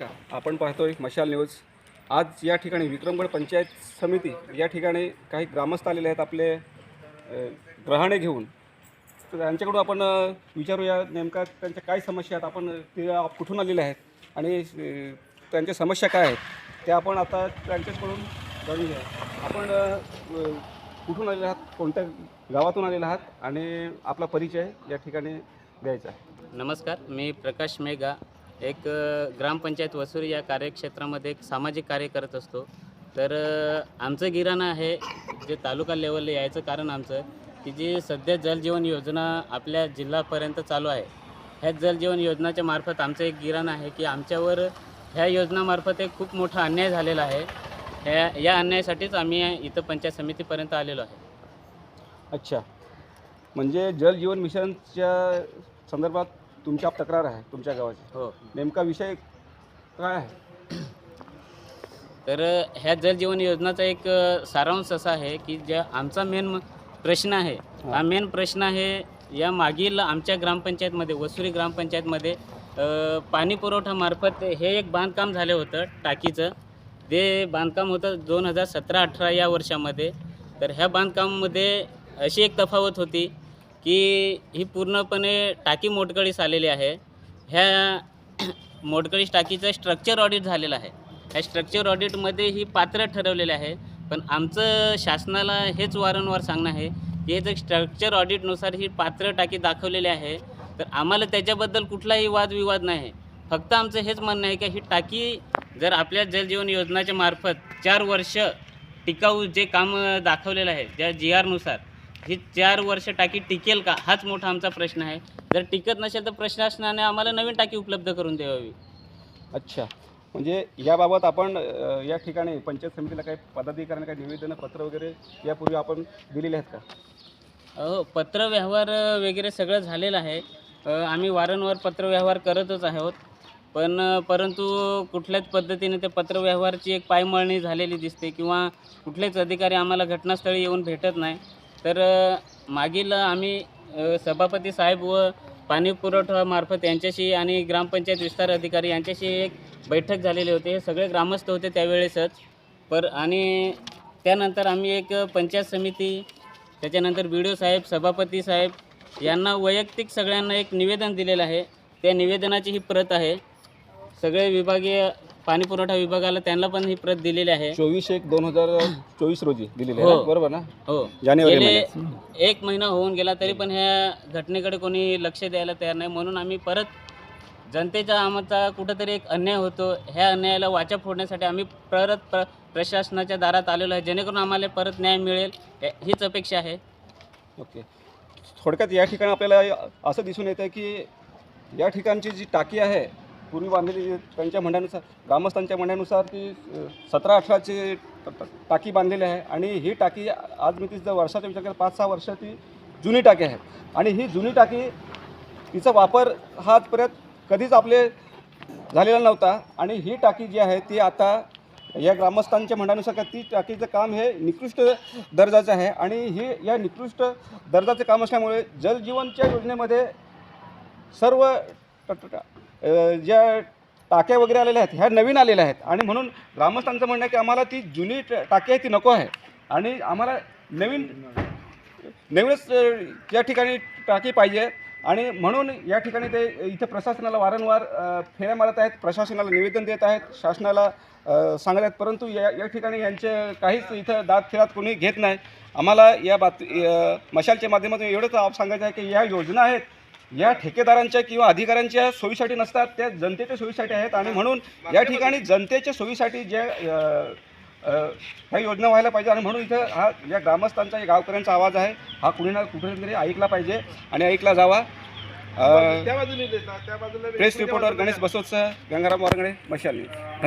नमस्कार. आपण पाहतोय मशाल न्यूज. आज या ठिकाणी विक्रमगड पंचायत समिती या ठिकाणी काही ग्रामस्थ आलेले आहेत आपले ग्रहाणे घेऊन. तर त्यांच्याकडून आपण विचारूया नेमका त्यांच्या काय समस्या आहेत आपण ते कुठून आलेले आहेत आणि त्यांच्या समस्या काय आहेत त्या आपण आता त्यांच्याकडून जाणून घ्या आपण कुठून आलेले आहात कोणत्या गावातून आलेले आहात आणि आपला परिचय या ठिकाणी द्यायचा आहे. नमस्कार मी प्रकाश मेघा एक ग्रामपंचायत वसूर या कार्यक्षेत्रामध्ये एक सामाजिक कार्य करत असतो. तर आमचं गिराणं आहे जे तालुका लेवलला यायचं कारण आमचं की जी सध्या जलजीवन योजना आपल्या जिल्हापर्यंत चालू आहे. ह्या जलजीवन योजनाच्या मार्फत आमचं एक गिराणं आहे की आमच्यावर ह्या योजनामार्फत एक खूप मोठा अन्याय झालेला आहे. ह्या या अन्यायासाठीच आम्ही इथं पंचायत समितीपर्यंत आलेलो आहे. अच्छा. म्हणजे जल जीवन मिशनच्या संदर्भात तुमच्या तक्रार आहे तुमच्या गावाची. हो. नेमका विषय काय आहे? तर ह्या जलजीवन योजनाचा एक सारांश असा आहे की ज्या आमचा मेन प्रश्न आहे हा. मेन प्रश्न आहे या मागील आमच्या ग्रामपंचायतमध्ये वसुरी ग्रामपंचायतमध्ये पाणी पुरवठ्यामार्फत हे एक बांधकाम झालं होतं टाकीचं. ते बांधकाम होतं दोन हजार सतरा अठरा या वर्षामध्ये. तर ह्या बांधकामामध्ये अशी एक तफावत होती की ही पूर्णपणे टाकी मोडकळीस आलेली आहे. ह्या मोडकळीस टाकीचं स्ट्रक्चर ऑडिट झालेलं आहे. ह्या स्ट्रक्चर ऑडिटमध्ये ही पात्र ठरवलेले आहे. पण आमचं शासनाला हेच वारंवार सांगणं आहे की हे जर स्ट्रक्चर ऑडिटनुसार ही पात्र टाकी दाखवलेली आहे तर आम्हाला त्याच्याबद्दल कुठलाही वादविवाद नाही. फक्त आमचं हेच म्हणणं आहे की ही टाकी जर आपल्या जलजीवन योजनाच्या मार्फत चार वर्ष टिकाऊ जे काम दाखवलेलं आहे ज्या जी आरनुसार ही चार वर्ष टाकी टिकेल का? हाच मोठा आमचा प्रश्न आहे. जर टिकत नसेल तर प्रशासनाने आम्हाला नवीन टाकी उपलब्ध करून द्यावी. अच्छा. म्हणजे याबाबत आपण अ, या ठिकाणी पंचायत समितीला काही पदाधिकाऱ्यांना काही निवेदनं पत्र वगैरे यापूर्वी आपण दिलेले आहेत का? हो. पत्रव्यवहार वगैरे सगळं झालेलं आहे. अ, आम्ही वारंवार पत्रव्यवहार करतच आहोत. पण अ, परंतु कुठल्याच पद्धतीने ते पत्रव्यवहारची एक पायमळणी झालेली दिसते किंवा कुठलेच अधिकारी आम्हाला घटनास्थळी येऊन भेटत नाही. तर मागील आम्ही सभापती साहेब व पाणी पुरवठामार्फत यांच्याशी आणि ग्रामपंचायत विस्तार अधिकारी यांच्याशी एक बैठक झालेली होती. हे सगळे ग्रामस्थ होते त्यावेळेसच. पर आणि त्यानंतर आम्ही एक पंचायत समिती त्याच्यानंतर बी डी ओ साहेब सभापती साहेब यांना वैयक्तिक सगळ्यांना एक निवेदन दिलेलं आहे. त्या निवेदनाची ही प्रत आहे. सगळे विभागीय पाणी पुरवठा विभागाला त्यांना पण ही प्रत दिलेली आहे. चोवीस एक दोन हजार चोवीस रोजी दिलेली आहे हो. ना? बरोबर ना? हो. जानेवारी गेले महिन्यात. एक महिना होऊन गेला तरी पण ह्या घटनेकडे कोणी लक्ष द्यायला तयार नाही. म्हणून आम्ही परत जनतेचा आमचा कुठंतरी एक अन्याय होतो. ह्या अन्यायाला वाचा फोडण्यासाठी आम्ही परत प्र प्रशासनाच्या दारात आलेलो आहे. जेणेकरून आम्हाला परत न्याय मिळेल. हे- हीच अपेक्षा आहे. ओके. थोडक्यात या ठिकाणी आपल्याला असं दिसून येतं की या ठिकाणची जी टाकी आहे पूर्वी बांधलेली त्यांच्या म्हणण्यानुसार ग्रामस्थांच्या म्हणण्यानुसार ती सतरा अठराची टाकी बांधलेली आहे. आणि ही टाकी आज मी ती जर वर्षाचा विचार केला पाच सहा वर्ष ती जुनी टाकी आहे. आणि ही जुनी टाकी तिचा वापर हा आजपर्यंत कधीच आपले झालेला नव्हता. आणि ही टाकी जी आहे ती आता या ग्रामस्थांच्या म्हणण्यानुसार का ती टाकीचं काम हे निकृष्ट दर्जाचं आहे. आणि हे या निकृष्ट दर्जाचं काम असल्यामुळे जलजीवनच्या योजनेमध्ये सर्व ज्या टाक्या वगैरे आलेल्या आहेत ह्या नवीन आलेल्या आहेत. आणि म्हणून ग्रामस्थांचं म्हणणं आहे की आम्हाला ती जुनी ट- टाकी आहे ती नको आहे. आणि आम्हाला नवीन नवीनच या ठिकाणी टाकी पाहिजे. आणि म्हणून या ठिकाणी ते इथं प्रशासनाला वारंवार फेऱ्या मारत आहेत. प्रशासनाला निवेदन देत आहेत. शासनाला सांगत आहेत परंतु या या ठिकाणी यांचे काहीच इथं दात फिरात कोणी घेत नाही. आम्हाला या बात मशालच्या माध्यमातून एवढंच आप- सांगायचं आहे की या योजना आहेत या ठेकेदारांच्या किंवा अधिकाऱ्यांच्या सोयीसाठी नसतात त्या जनतेच्या सोयीसाठी आहेत आणि म्हणून या ठिकाणी जनतेच्या सोयीसाठी ज्या ह्या योजना व्हायला पाहिजे आणि म्हणून इथं हा या ग्रामस्थांचा या गावकऱ्यांचा आवाज आहे हा कुणी ना कुठेतरी ऐकला पाहिजे आणि ऐकला जावा. त्या बाजूला प्रेस रिपोर्टर गणेश बसोदसह गंगाराम वारंगडे मशाल